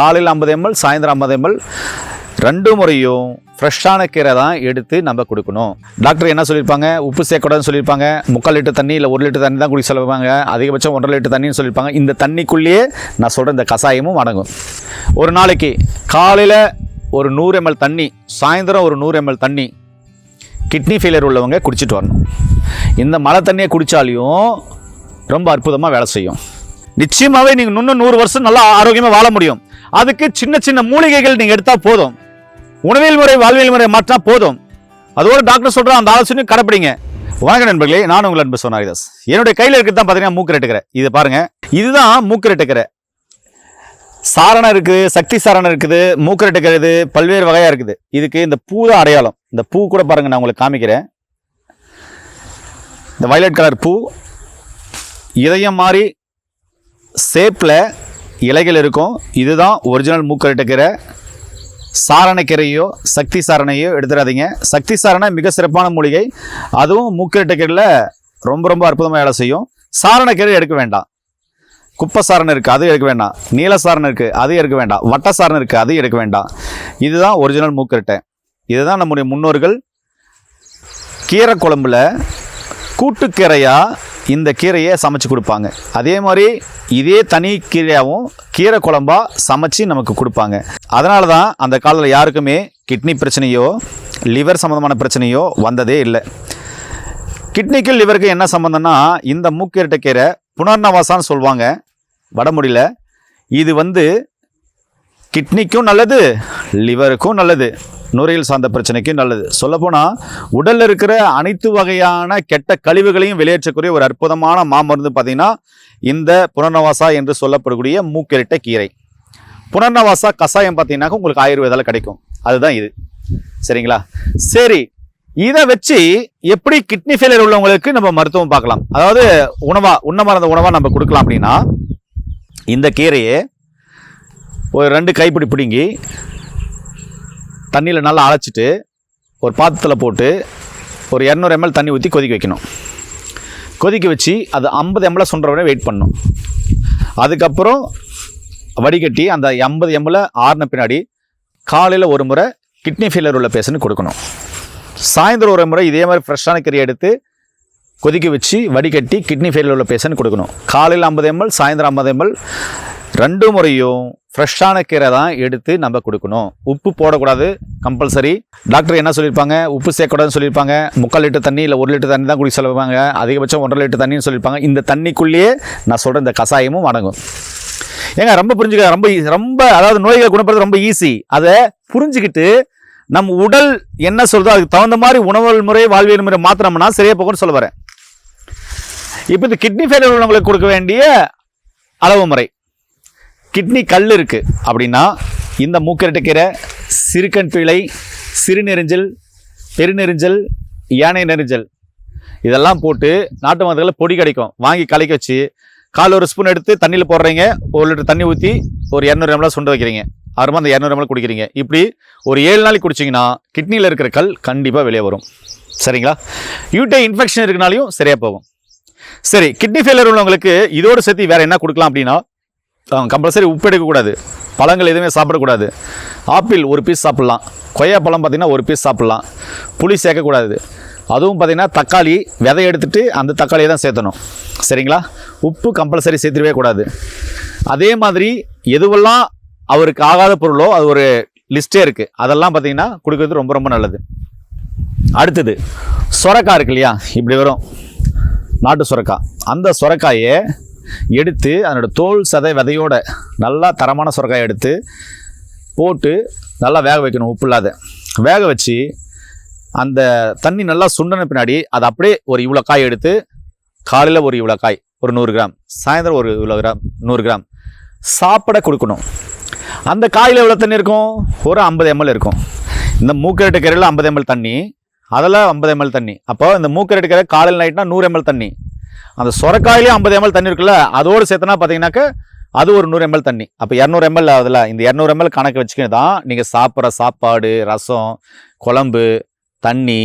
காலையில் ஐம்பது எம்எல் சாயந்தரம் ஐம்பது எம்எல் ரெண்டு முறையும் ஃப்ரெஷ்ஷான கீரை தான் எடுத்து நம்ம கொடுக்கணும். டாக்டர் என்ன சொல்லியிருப்பாங்க? உப்பு சேர்க்கக்கூடாதுன்னு சொல்லியிருப்பாங்க. முக்கால் லிட்டர் தண்ணி இல்லை ஒரு லிட்டர் தண்ணி தான் குடிக்க சொல்லுவாங்க. அதிகபட்சம் ஒன்றரை லிட்டர் தண்ணின்னு சொல்லியிருப்பாங்க. இந்த தண்ணிக்குள்ளேயே நான் சொல்கிற இந்த கஷாயமும் அடங்கும். ஒரு நாளைக்கு காலையில் ஒரு நூறு எம்எல் தண்ணி சாயந்தரம் ஒரு நூறு எம்எல் தண்ணி கிட்னி ஃபெயிலியர் உள்ளவங்க குடிச்சிட்டு வரணும். இந்த மழை தண்ணியை குடித்தாலையும் ரொம்ப அற்புதமாக வேலை செய்யும். நிச்சயமாகவே நீங்கள் இன்னும் நூறு வருஷம் நல்லா ஆரோக்கியமாக வாழ முடியும். அதுக்கு சின்ன சின்ன மூலிகைகள் நீங்கள் எடுத்தால் போதும். உணவியல் முறை வாழ்வியல் முறை மாற்றினா போதும். அதோட டாக்டர் சொல்கிற அந்த ஆலோசனையும் கடைப்பிடிங்க. வணக்கம் நண்பர்களே நான் உங்கள் அன்பு சொன்னாரிதாஸ் என்னுடைய கையில் இருக்கிறது தான் பார்த்தீங்கன்னா மூக்கு ரெட்டுக்கிற இது பாருங்கள் இதுதான் மூக்கு ரெட்டுக்கிற சாரணம் இருக்குது சக்தி சாரணம் இருக்குது மூக்கு ரெட்டுக்கிறது பல்வேறு வகையாக இருக்குது. இதுக்கு இந்த பூ தான் அடையாளம். இந்த பூ கூட பாருங்கள் நான் உங்களுக்கு காமிக்கிறேன். இந்த வயலட் கலர் பூ இதயம் மாதிரி சேப்பில் இலைகள் இருக்கும். இதுதான் ஒரிஜினல் மூக்கரட்டுக்கீரை சாரணக்கீரையோ சக்தி சாரணையோ எடுத்துடாதீங்க. சக்தி சாரணை மிக சிறப்பான மூலிகை. அதுவும் மூக்கரட்டுக்கீரையில் ரொம்ப ரொம்ப அற்புதமாக வேலை செய்யும். சாரணக்கீரை எடுக்க வேண்டாம். குப்பை சாரணை இருக்குது அது எடுக்க வேண்டாம். நீல சாரணை இருக்குது அது எடுக்க வேண்டாம். வட்ட சாரணை இருக்குது அது எடுக்க வேண்டாம். இதுதான் ஒரிஜினல் மூக்கரட்டை. இதுதான் நம்முடைய முன்னோர்கள் கீரை குழம்புல கூட்டுக்கீரையாக இந்த கீரையை சமைச்சு கொடுப்பாங்க. அதே மாதிரி இதே தனி கீரையாகவும் கீரை குழம்பா சமைச்சு நமக்கு கொடுப்பாங்க. அதனால தான் அந்த காலத்தில் யாருக்குமே கிட்னி பிரச்சனையோ லிவர் சம்மந்தமான பிரச்சனையோ வந்ததே இல்லை. கிட்னிக்கும் லிவருக்கு என்ன சம்மந்தம்னா இந்த மூக்கீரட்டை கீரை புனர்நவாசான்னு சொல்லுவாங்க. வடமுடியில் இது வந்து கிட்னிக்கும் நல்லது லிவருக்கும் நல்லது. நுரையீல் சார்ந்த பிரச்சனைக்கும் நல்லது. சொல்லப்போனால் உடலில் இருக்கிற அனைத்து வகையான கெட்ட கழிவுகளையும் வெளியேற்றக்கூடிய ஒரு அற்புதமான மாமருந்து பார்த்தீங்கன்னா இந்த புனர்நவாசா என்று சொல்லப்படக்கூடிய மூக்கிரட்டை கீரை. புனர்நவாசா கஷாயம் பார்த்தீங்கன்னாக்க உங்களுக்கு ஆயுர்வேதால கிடைக்கும். அதுதான் இது. சரிங்களா? சரி இதை வச்சு எப்படி கிட்னி ஃபெயிலியர் உள்ளவங்களுக்கு நம்ம மருத்துவம் பார்க்கலாம். அதாவது உணவா உண்ண மறந்த உணவா நம்ம கொடுக்கலாம் அப்படின்னா இந்த கீரையை ஒரு ரெண்டு கைப்பிடி பிடுங்கி தண்ணியில் நல்லா அழைச்சிட்டு ஒரு பாத்திரத்தில் போட்டு ஒரு இரநூறு எம்எல் தண்ணி ஊற்றி கொதிக்க வைக்கணும். கொதிக்க வச்சு அது ஐம்பது எம்எல் சொல்கிற வரை வெயிட் பண்ணணும். அதுக்கப்புறம் வடிகட்டி அந்த ஐம்பது எம்எல் ஆறின பின்னாடி காலையில் ஒரு முறை கிட்னி ஃபெயிலியர் உள்ள பேஷண்ட் கொடுக்கணும். சாயந்தரம் ஒரு முறை இதே மாதிரி ஃப்ரெஷ்ஷான கீரை எடுத்து கொதிக்க வச்சு வடிகட்டி கிட்னி ஃபெயிலியர் உள்ள பேஷண்ட் கொடுக்கணும். காலையில் ஐம்பது எம்எல் சாயந்தரம் ஐம்பது எம்எல் ரெண்டு முறையும் ஃப்ரெஷ்ஷான கீரை தான் எடுத்து நம்ம கொடுக்கணும். உப்பு போடக்கூடாது கம்பல்சரி டாக்டர் என்ன சொல்லியிருப்பாங்க? உப்பு சேர்க்கக்கூடாதுன்னு சொல்லியிருப்பாங்க. முக்கால் லிட்டர் தண்ணி இல்லை ஒரு லிட்டர் தண்ணி தான் குடிக்க சொல்லுவாங்க. அதிகபட்சம் ஒன்றரை லிட்டர் தண்ணின்னு சொல்லியிருப்பாங்க. இந்த தண்ணிக்குள்ளேயே நான் சொல்கிற இந்த கஷாயமும் அடங்கும் ஏங்க ரொம்ப புரிஞ்சுக்க ரொம்ப e, ரொம்ப அதாவது நோய்களை குணப்படுறது ரொம்ப ஈஸி அதை புரிஞ்சுக்கிட்டு நம் உடல் என்ன சொல்றதோ அதுக்கு தகுந்த மாதிரி உணவு முறை வாழ்வியல் முறை மாத்தினோம்னா சரியா போகும்னு சொல்ல வரேன். இப்போ இந்த கிட்னி ஃபெயிலியர் உள்ளவங்களுக்கு கொடுக்க வேண்டிய அளவு முறை. கிட்னி கல் இருக்குது அப்படின்னா இந்த மூக்கரட்டை கீரை சிறுக்கன் பிழை சிறுநெரிஞ்சல் பெருநெறிஞ்சல் யானை நெரிஞ்சல். இதெல்லாம் போட்டு நாட்டு மருந்துகளில் பொடி கிடைக்கும். வாங்கி கலக்கி வச்சு கால் ஒரு ஸ்பூன் எடுத்து தண்ணியில் போடுறீங்க. ஒரு லிட்டர் தண்ணி ஊற்றி ஒரு இரநூறு எம்எல் சுண்ட வைக்கிறீங்க. அப்புறமா அந்த இரநூறு எம்எல் குடிக்கிறீங்க. இப்படி ஒரு ஏழு நாளைக்கு குடிச்சிங்கன்னா கிட்னியில் இருக்கிற கல் கண்டிப்பாக வெளியே வரும். சரிங்களா? யூட்டை இன்ஃபெக்ஷன் இருக்கனாலையும் சரியாக போகும். சரி கிட்னி ஃபெயிலியர் உள்ளவங்களுக்கு இதோடு சேர்த்து வேறு என்ன கொடுக்கலாம் அப்படின்னா கம்பல்சரி உப்பு எடுக்கக்கூடாது. பழங்கள் எதுவுமே சாப்பிடக்கூடாது. ஆப்பிள் ஒரு பீஸ் சாப்பிட்லாம். கொய்யா பழம் பார்த்திங்கன்னா ஒரு பீஸ் சாப்பிட்லாம். புளி சேர்க்கக்கூடாது. அதுவும் பார்த்திங்கன்னா தக்காளி விதை எடுத்துகிட்டு அந்த தக்காளியை தான் சேர்த்தணும். சரிங்களா? உப்பு கம்பல்சரி சேர்த்துடவே கூடாது. அதே மாதிரி எதுவெல்லாம் அவருக்கு ஆகாத பொருளோ அது ஒரு லிஸ்ட்டே இருக்குது அதெல்லாம் பார்த்திங்கன்னா கொடுக்கறது ரொம்ப ரொம்ப நல்லது. அடுத்தது சொரக்காய் இருக்கு இல்லையா? இப்படி வரும். நாட்டு சுரக்காய். அந்த சுரக்காயை எடுத்து அதனோட தோல் சதை விதையோட நல்லா தரமான சுரக்காயை எடுத்து போட்டு நல்லா வேக வைக்கணும் உப்பு இல்லாத வேக வச்சு அந்த தண்ணி நல்லா சுண்டன பின்னாடி அதை அப்படியே ஒரு இவ்வளோ காய் எடுத்து காலையில் ஒரு இவ்வளோ காய் ஒரு நூறு கிராம் சாயந்தரம் ஒரு இவ்வளோ கிராம் நூறு கிராம் சாப்பிட கொடுக்கணும். அந்த காயில் எவ்வளோ தண்ணி இருக்கும்? ஒரு ஐம்பது எம்எல் இருக்கும். இந்த மூக்கரட்டு கரையில் ஐம்பது எம்எல் தண்ணி அதில் ஐம்பது எம்எல் தண்ணி. அப்போ இந்த மூக்கரட்டு கரை காலையில் நைட்னா நூறு எம்எல் தண்ணி. அந்த சொரக்காயிலே ஐம்பது எம்எல் தண்ணி இருக்குல்ல அதோடு சேர்த்தனா பார்த்தீங்கன்னாக்க அது ஒரு நூறு எம்எல் தண்ணி. அப்போ இரநூறு எம்எல் ஆகுதுல இந்த இரநூறு எம்எல் கணக்கு வச்சுக்கிட்டு தான் நீங்கள் சாப்பிட்ற சாப்பாடு ரசம் குழம்பு தண்ணி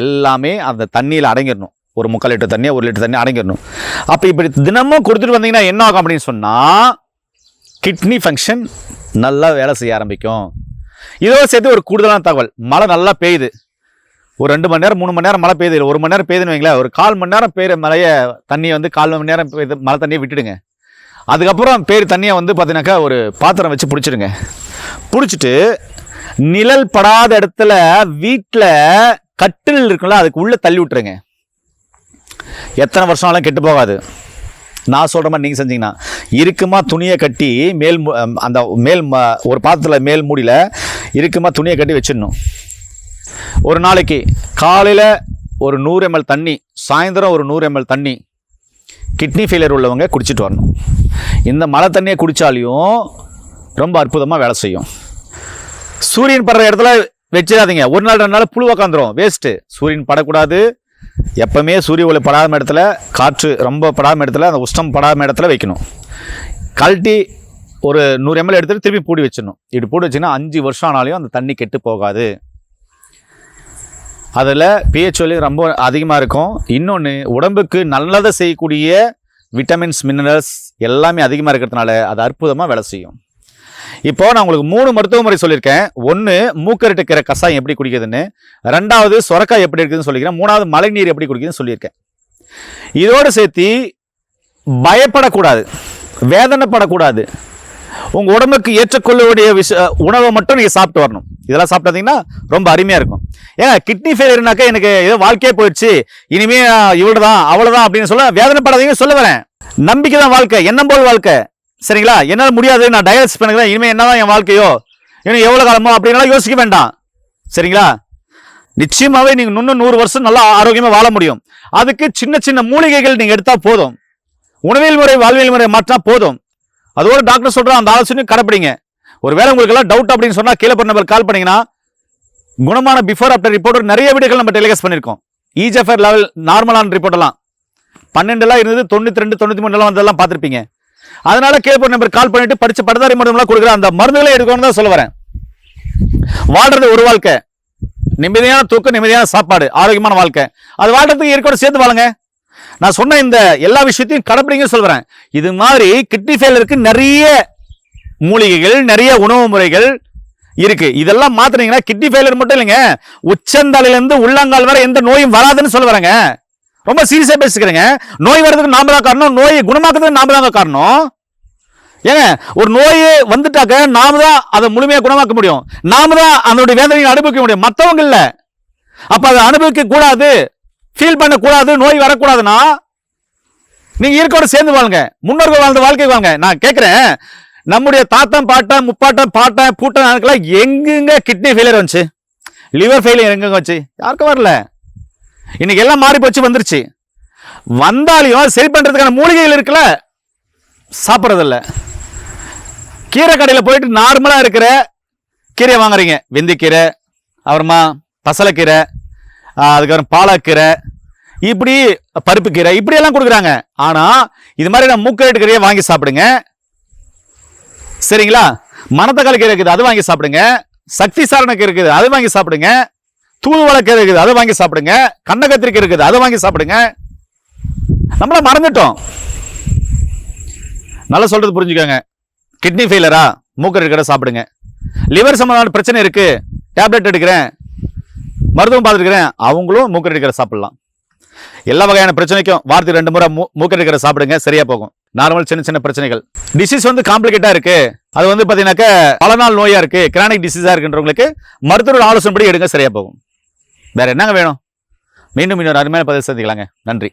எல்லாமே அந்த தண்ணியில் அடங்கிடணும். ஒரு முக்கால் லிட்டர் தண்ணி ஒரு லிட்டர் தண்ணி அடங்கிடணும். அப்போ இப்படி தினமும் கொடுத்துட்டு வந்தீங்கன்னா என்ன ஆகும் அப்படின்னு சொன்னால் கிட்னி ஃபங்க்ஷன் நல்லா வேலை செய்ய ஆரம்பிக்கும். இதோட சேர்த்து ஒரு கூடுதலான தகவல் மழை நல்லா பெய்யுது. ஒரு ரெண்டு மணி நேரம் மூணு மணி நேரம் மழை பெய்யுது இல்லை ஒரு மணி நேரம் பெய்யுதுன்னு வைங்களேன் ஒரு கால் மணி நேரம் பெய்கிற மழையை தண்ணியை வந்து கால் மணி நேரம் பெய்து மழை தண்ணியை விட்டுடுங்க. அதுக்கப்புறம் பேர் தண்ணியை வந்து பார்த்தீங்கன்னாக்கா ஒரு பாத்திரம் வச்சு பிடிச்சிடுங்க. பிடிச்சிட்டு நிழல் படாத இடத்துல வீட்டில் கட்டில் இருக்குல்ல அதுக்கு உள்ளே தள்ளி விட்டுருங்க. எத்தனை வருஷம் கெட்டு போகாது. நான் சொல்கிற மாதிரி நீங்கள் செஞ்சீங்கன்னா இருக்குமா துணியை கட்டி மேல் அந்த மேல் ம- ஒரு பாத்திரத்தில் மேல் மூடியில் இருக்குமா துணியை கட்டி வச்சிடணும். ஒரு நாளைக்கு காலையில் ஒரு நூறு எம்எல் தண்ணி சாயந்தரம் ஒரு நூறு எம்எல் தண்ணி கிட்னி ஃபெயிலியர் உள்ளவங்க குடிச்சிட்டு வரணும். இந்த மழை தண்ணியை குடித்தாலையும் ரொம்ப அற்புதமாக வேலை செய்யும். சூரியன் படுற இடத்துல வச்சிடாதீங்க. ஒரு நாள் ரெண்டு நாள் புழு உக்காந்துரும். வேஸ்ட்டு சூரியன் படக்கூடாது. எப்பவுமே சூரிய ஒளி படாத இடத்துல காற்று ரொம்ப படாத இடத்துல அந்த உஷ்ணம் படாத இடத்துல வைக்கணும். கழட்டி ஒரு நூறு எம்எல் எடுத்துட்டு திருப்பி பூடி வச்சிடணும். இப்படி பூடி வச்சிங்கன்னா அஞ்சு வருஷம் ஆனாலையும் அந்த தண்ணி கெட்டு போகாது. அதில் பிஹெச் வேல்யூ ரொம்ப அதிகமாக இருக்கும். இன்னொன்று உடம்புக்கு நல்லதை செய்யக்கூடிய விட்டமின்ஸ் மினரல்ஸ் எல்லாமே அதிகமாக இருக்கிறதுனால அது அற்புதமாக வேலை செய்யும். இப்போ நான் உங்களுக்கு மூணு மருத்துவ முறை சொல்லியிருக்கேன். ஒன்று மூக்கரட்டுக்கிற கீரை கஷாயம் எப்படி குடிக்கிறதுன்னு. ரெண்டாவது சொரக்காய் எப்படி இருக்குதுன்னு சொல்லிக்கிறேன். மூணாவது மழைநீர் எப்படி குடிக்குதுன்னு சொல்லியிருக்கேன். இதோடு சேர்த்து பயப்படக்கூடாது. வேதனைப்படக்கூடாது. உங்கள் உடம்புக்கு ஏற்றுக்கொள்ளக்கூடிய விஷ உணவை மட்டும் நீங்கள் சாப்பிட்டு வரணும். இதெல்லாம் சாப்பிட்டீங்கன்னா ரொம்ப அருமையாக இருக்கும். ஏன் கிட்னி ஃபெயிலியர்னாக்கா எனக்கு ஏதோ வாழ்க்கையே போயிடுச்சு. இனிமே இவ்வளோ தான் அவ்வளோதான் அப்படின்னு சொல்ல வேதனைப்படாதீங்க சொல்ல வரேன். நம்பிக்கை தான் வாழ்க்கை எண்ணம் போல் வாழ்க்கை. சரிங்களா? என்னால் முடியாது நான் டயாலிசிஸ் பண்ணுறேன் இனிமேல் என்னதான் என் வாழ்க்கையோ? இன்னும் எவ்வளோ காலமோ? அப்படின்லாம் யோசிக்க வேண்டாம். சரிங்களா? நிச்சயமாகவே நீங்கள் இன்னும் நூறு வருஷம் நல்லா ஆரோக்கியமாக வாழ முடியும். அதுக்கு சின்ன சின்ன மூலிகைகள் நீங்கள் எடுத்தால் போதும். உணவியல் முறை வாழ்வியல் முறை மாற்றினா போதும். அதோட டாக்டர் சொல்கிறேன் அந்த ஆலோசனையும் கடைப்பிடிங்க. ஒருவேளை உங்களுக்கு எல்லாம் டவுட் அப்படின்னு சொன்னால் கீழே பண்ண நம்பர் கால் பண்ணீங்கன்னா குணமான பிஃபோர் ஆஃப்டர் ரிப்போர்ட் நிறைய வீடியோகள் நம்ம டெலிகாஸ்ட் பண்ணியிருக்கோம். E இஜெஃபர் லெவல் நார்மலான ரிப்போர்ட் எல்லாம். பன்னெண்டுலாம் இருந்தது தொண்ணூற்றி ரெண்டு தொண்ணூற்றி மூணுலாம் வந்ததெல்லாம் பார்த்துருப்பீங்க. அதனால கீழே போன நம்பர் கால் பண்ணிட்டு படிச்ச படதாரி மருந்துலாம் கொடுக்குற அந்த மருந்துகளை எடுக்கணும்னு தான் சொல்ல வரேன். வாழ்றது ஒரு வாழ்க்கை. நிம்மதியான தூக்கம் நிம்மதியான சாப்பாடு ஆரோக்கியமான வாழ்க்கை. அது வாழ்றதுக்கு இருக்கோட சேர்த்து வாழுங்க. நான் சொன்ன இந்த எல்லா விஷயத்தையும் கடைப்பிடிங்க சொல்றேன் இது மாதிரி கிட்னி ஃபெயிலருக்கு நிறைய மூலிகைகள் நிறைய உணவு முறைகள் இருக்கு. இதெல்லாம் மாத்தினீங்கன்னா கிட்னி ஃபெயிலியர் மட்டும் இல்லைங்க. உச்சந்தலையில இருந்து உள்ளங்கால் வரை எந்த நோயும் வராதுன்னு சொல்ல வரேங்க. ரொம்ப சீரியஸா பேசிக்கிறேங்க. நோய் வர்றதுக்கு நாம தான் காரணம். நோயை குணமாக்குறதுக்கு நாம தாங்க காரணம். ஏங்க ஒரு நோய் வந்துட்டாக்க நாம தான் அதை முழுமையாக குணமாக்க முடியும். நாம தான் அதனுடைய வேதனையை அனுபவிக்க முடியும். மற்றவங்க இல்ல. அப்ப அதை அனுபவிக்க கூடாது. ஃபீல் பண்ணக்கூடாது. நோய் வரக்கூடாதுன்னா நீங்க இருக்கோட சேர்ந்து வாழுங்க. முன்னோர்கள் வாழ்ந்த வாழ்க்கை வாங்க நான் கேட்கிறேன் நம்முடைய தாத்தம் பாட்டன் முப்பாட்டன் பாட்டன் பூட்டம் அதுக்கெல்லாம் எங்கெங்க கிட்னி ஃபெயிலியர் வந்துச்சு? லிவர் ஃபெயிலியர் எங்கெங்க வந்துச்சு? யாருக்கும் வரல. இன்னைக்கு எல்லாம் மாறி போச்சு வந்துருச்சு. வந்தாலையும் சரி பண்ணுறதுக்கான மூலிகைகள் இருக்குல்ல சாப்பிட்றதில்ல. கீரை கடையில் போயிட்டு நார்மலாக இருக்கிற கீரையை வாங்குறீங்க. வெந்திக்கீரை அப்புறமா பசலைக்கீரை அதுக்கப்புறம் பாலக்கீரை இப்படி பருப்பு கீரை இப்படியெல்லாம் கொடுக்குறாங்க. ஆனால் இது மாதிரி நான் மூக்கரட்டு கீரையை வாங்கி சாப்பிடுங்க. சரிங்களா? மனத்தக்காளி கீரை இருக்குது அது வாங்கி சாப்பிடுங்க. சக்தி சாரணக்கு இருக்குது அது வாங்கி சாப்பிடுங்க. தூதுவளை கீரை இருக்குது அதை வாங்கி சாப்பிடுங்க. கண்ணகத்திரிக்கை இருக்குது அதை வாங்கி சாப்பிடுங்க. நம்மள மறந்துட்டோம். நல்லா சொல்றது புரிஞ்சுக்கோங்க. கிட்னி ஃபெயிலரா மூக்கர் இருக்கிற சாப்பிடுங்க. லிவர் சம்பந்தமான பிரச்சனை இருக்கு. டேப்லெட் எடுக்கிறேன். மருத்துவம் பார்த்துருக்கிறேன். அவங்களும் மூக்கர் எடுக்கிற சாப்பிடலாம். எல்லா வகையான பிரச்சனைக்கும் வாரத்துக்கு ரெண்டு முறை மூ மூக்கர் எடுக்கிற சாப்பிடுங்க. சரியா போகும். நார்மல் சின்ன சின்ன பிரச்சனைகள். டிசீஸ் வந்து காம்ப்ளிகேட்டா இருக்கு. அது வந்து பாத்தீங்கன்னாக்க பல நாள் நோயா இருக்கு. கிரானிக் டிசீஸா இருக்குன்றவங்களுக்கு மருத்துவர் ஆலோசனைப்படி எடுங்க சரியா போகும். வேற என்னங்க வேணும்? மீண்டும் இன்னொரு அருமையான பதிவு சந்திக்கலாங்க. நன்றி.